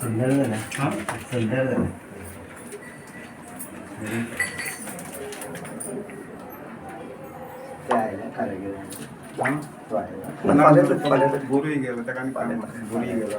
सुंदर झालं सुंदर झालं गोरी गेलं त्या पाणी गोरी गेलं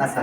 असे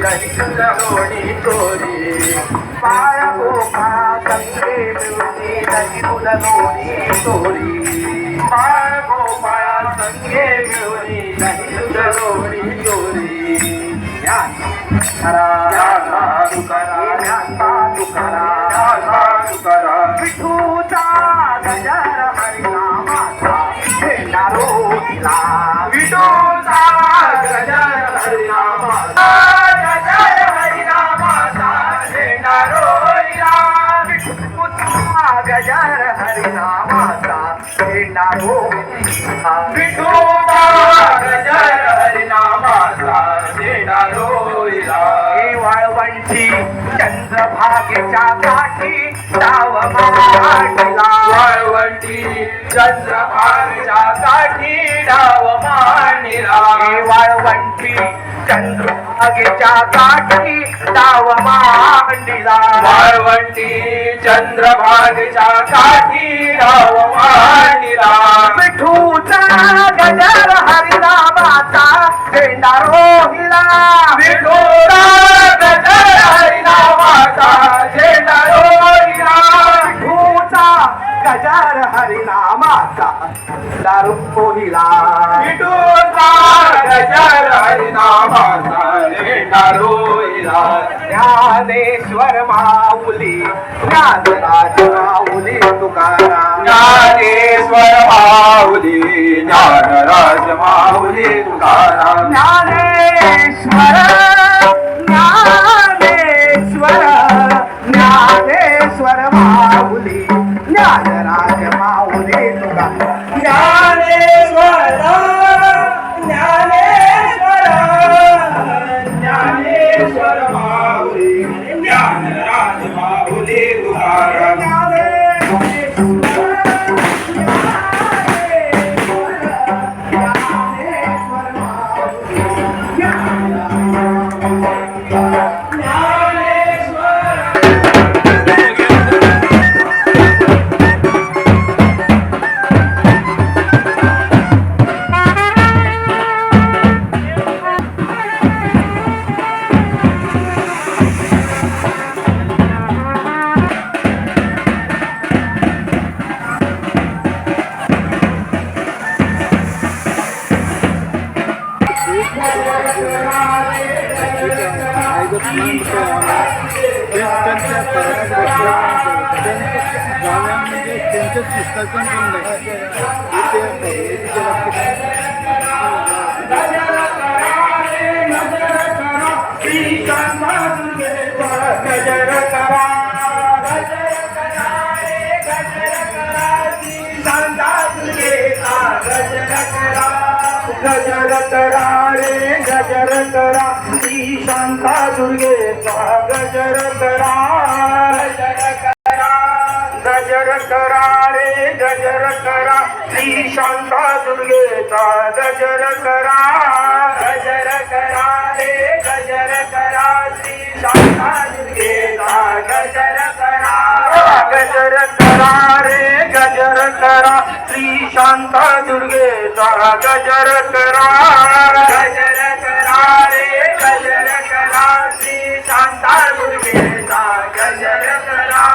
मिळून दही चोरी पाया गोपा संगे मिळून लोणी चोरी पाया गोपाळा संगे लोणी चोरी या खरा तुकारा या तुकारा या तुकारा विठूचा गजर हरिनामाचा झेंडारो दिला विठूचा गजर हरिनामाचा. गजर हरिनामाचा गजर दिला वाळवंची चंद्रभागेच्या काठी डाव मांडला वाळवंटी चंद्रभागेच्या काठी डाव मांडला वाळवंटी चंद्रभागेच्या काठी डाव मांडला वाळवंटी चंद्रभागेच्या काठी डाव मांडला विठूचा गजर हरिनामाचा झेंडा रोहिला विठूचा गजर हरिनामाचा झेंडा रोहिला विठूचा गजर हरिनामाचा दारू पोहिला. ज्ञानेश्वर माऊली ज्ञानराज माऊली तुकाराम. ज्ञानेश्वर माऊली ज्ञानराज माऊली तुकाराम. ज्ञानेश्वर ज्ञानेश्वर ज्ञानेश्वर माऊली ज्ञानराज पुस्तकं पण नाही गजर करा रे गजर करा ती गजर शांता दुर्गे गजर करा. गजर करा गजर करा रे गजर करा श्री दादा दुर्गेला गजर करा गजर करा रे गजर करा श्री शांता दुर्गेचा गजर करा गजर करा रे गजर करा श्री शांता दुर्गेचा गजर करा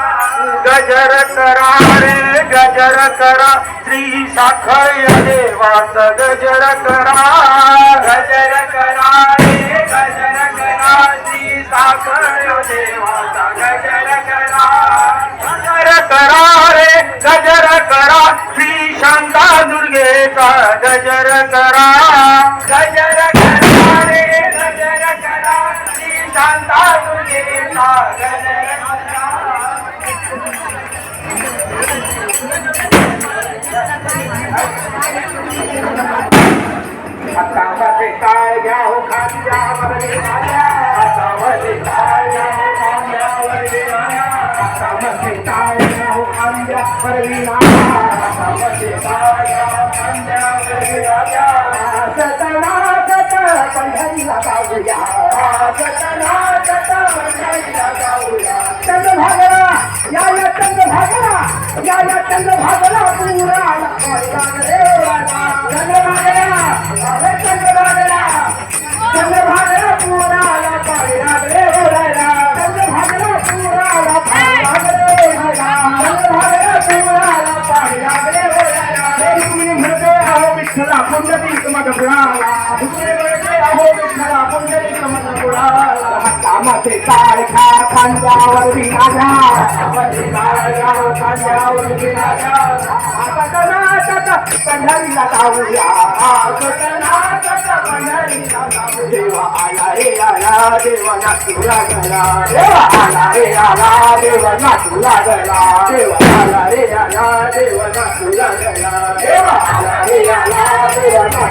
गजर करा रे गजर करा श्री साखय देवाच गजर करा. गजर करा रे गजर करा श्री साखय देवाचा गजर करा. गजर करा रे गजर करा श्री शांता दुर्गेचा गजर करा. सतना या या चंद्रभागा या या चंद्रभागला पुरा चंद्रभागला चंद्रभागला चंद्रभागला విఠల పుండరీక మట పురాలా అహో విఠల పుండరీక మట పురాలా కామతే కాళికా తంజావర వినాజా కామతే కాళికా తంజావర వినాజా కటనాటక పండరి లతావుయా కటనాటక పండరి లతావు దేవ ఆలా रे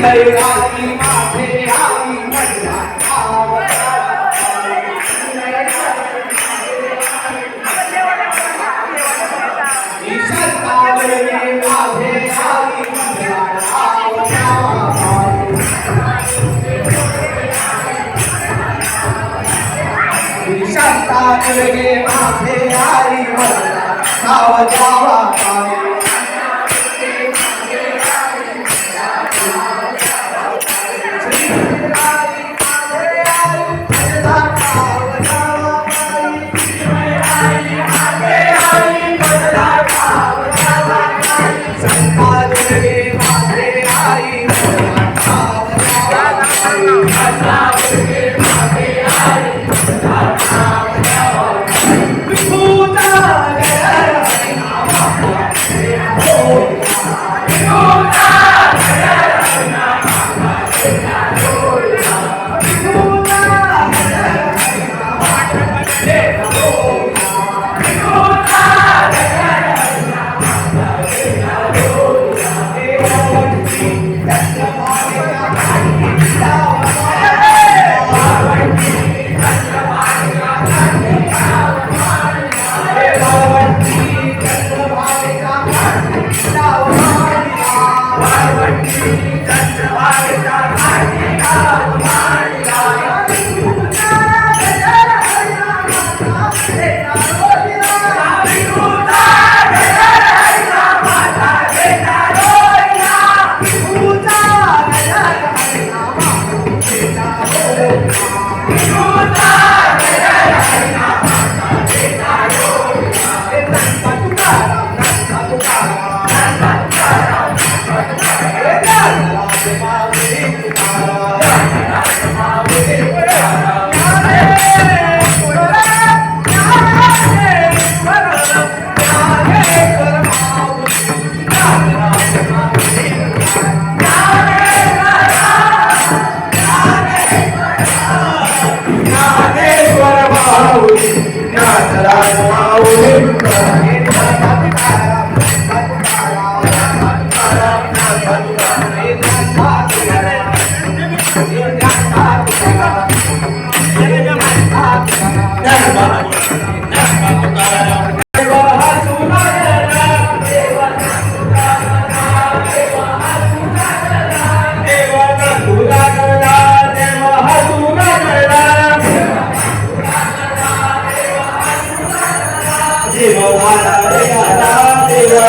शांता दुर्गे माझे आई मंगला ठाव द्यावा बाई शांता मला